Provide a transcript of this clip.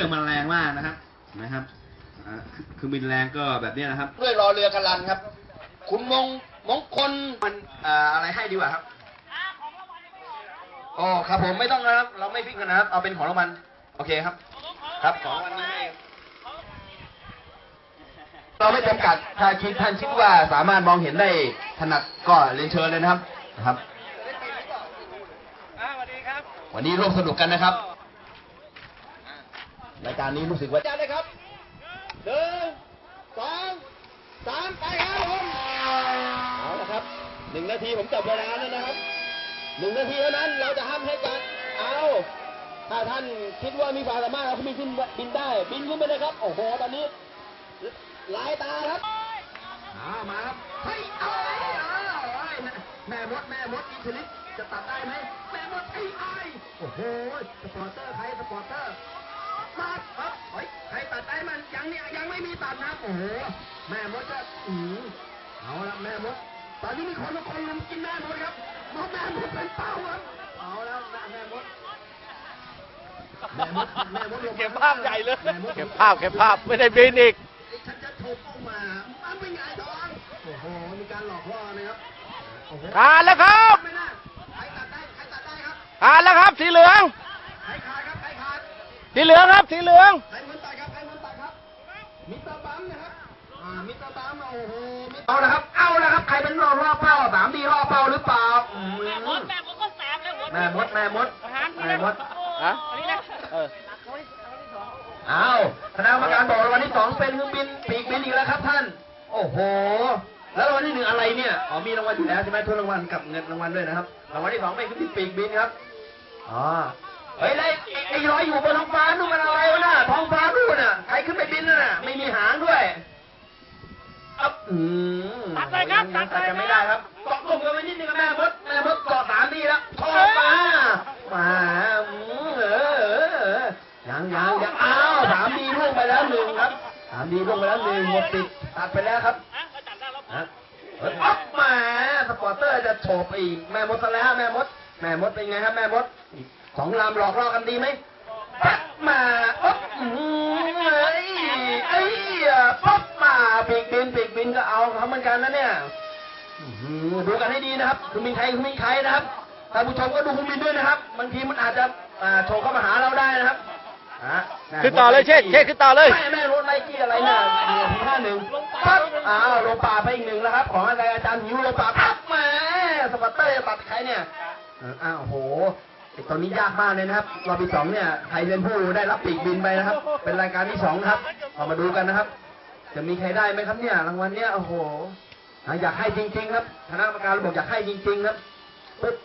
รื่องมันแรงมากนะครับเห็นะครับอ่าเครื่องบินแรงก็แบบเนี้ยนะครับ ด้วยรอเรือกรันครับ คุณมงมงคลมันเอ่ออะไรให้ดีกว่าครับอ๋อครับผมไม่ต้องนะครับ เราไม่ฟิกกันนะครับ เอาเป็นของรางวัลโอเคครับ ครับของรางวัลนี้ให้เราไม่จำกัดถ้าคิดท่านคิดว่าสามารถมองเห็นได้ถนัดก็เรียนเชิญเลยนะครับนะครับ วันนี้ร่วมสนุกกันนะครับ รายการนี้รู้สึกว่าจัดเลยครับหนึ่งสองสามไปครับผมเอาละครับหนึ่งนาทีผมจับเวลาแล้วนะครับหนึ่งนาทีเท่านั้นเราจะห้ามให้จัดเอาถ้าท่านคิดว่ามีความสามารถเราบินขึ้นบินได้ บินขึ้นไปเลยครับ โอ้โหตอนนี้ลายตาครับอามาครับเฮ้ยเอาไอ้เอาไอ้แม่มดแม่มดอินทลิสจะตัดได้ไหมแม่มดไอ้ไอ้โอ้โหสปอร์เตอร์ใครสปอร์เตอร์ มาครับเฮ้ยใครตัดได้มันยังเนี่ยยังไม่มีตัดนะโอ้โหแม่มดจะอือเอาละแม่มดตอนนี้มีคนมาคนลุมกินแม่มดครับมดแม่มดเป็นเป้าครับเอาแล้วนะแม่มดแม่มดแม่มดลงมเก็บภาพใหญ่เลย แม่มด เก็บภาพเก็บภาพไม่ได้บินอีกไอ้ฉันจะโฉบออกมามันเป็นไงทองโอ้โห มีการหลอกล่อนะครับโอ้โหขาดแล้วครับ ไม่น่าใครตัดได้ ใครตัดได้ครับขาดแล้วครับสีเหลือง สีเหลืองครับ สีเหลืองใครคนตัดครับใครคนตัดครับมิสเตอร์บัมนะครับอ่ามิสเตอร์บัมโอ้โหมิสเอาละครับ เอาละครับ ใครเป็นรอบรอบเป้าสามดีรอบเป้าหรือเปล่าอืมแม่มดแม่มดก็สามแล้วแม่มดแม่มดแม่มดฮะอันนี้นะเออเอาคณะกรรมการบอกรางวัลที่สองเป็นเครื่องบินปีกบินอีกแล้วครับท่าน โอ้โห แล้วรางวัลที่หนึ่งอะไรเนี่ย อ๋อมีรางวัลอยู่แล้วใช่ไหมทุนรางวัลกับเงินรางวัลด้วยนะครับ รางวัลที่สองเป็นเครื่องบินปีกบินครับ อ๋อ เฮ้ยแล้วไอ้ไอ้ลอยอยู่บนท้องฟ้านู่นมันอะไรวะน่ะท้องฟ้านู่นน่ะใครขึ้นไปบินน่ะ ไม่มีหางด้วยอับอืมตัดเลยครับยังตัตัดดเลยกันไม่ได้ครับเกาะกลุ่มกันไว้นิดนึงนะแม่มดแม่มดเกาะสามดีแล้วโทษมามาอืมเออเออเออยังยังยังอ้าวสามดีล่วงไปแล้วหนึ่งครับสามดีล่วงไปแล้วหนึ่งหมดติดตัดไปแล้วครับอะก็ตัดได้แล้วฮะเฮ้ยอ๊อบแหมาสปอร์เตอร์จะโฉบอีกแม่มดซะแล้วแม่มด แม่มดเป็นไงครับแม่มดอีกสองลำหลอกล่อกันดีไหมปั๊บมาอ๊อบอืมเอ้ยเอ้ยป๊อบมาปีกบินปีกบินก็เอาเขาเหมือนกันนะเนี่ยอื้อหือดูกันให้ดีนะครับคือมีใครคือมีใครนะครับท่านผู้ชมก็ดูคุณบินด้วยนะครับบางทีมันอาจจะอ่าโฉบเข้ามาหาเราได้นะครับอะแม่มดขึ้นต่อเลยเชษเชษขึ้นต่อเลย แม่แม่รถไลกี้อะไรเนี่ยหนึ่งห้าหนึ่งปั๊บอ้าวลงป่าไปอีกหนึ่งแล้วครับ ของอะไรอาจารย์หิวลงป่าปั๊บแหม่สปอตเตอร์จะตัดใครเนี่ยเอ้าวโหตอนนี้ยากมากเลยนะครับรอบที่สองเนี่ยใครเป็นผู้ได้รับปีกบินไปนะครับ เป็นรายการที่สองครับเอามาดูกันนะครับ จะมีใครได้ไหมครับเนี่ยรางวัลเนี่ยโอ้โหอยากให้จริง ๆ ครับคณะกรรมการบอกอยากให้จริง ๆ ครับปึ๊บ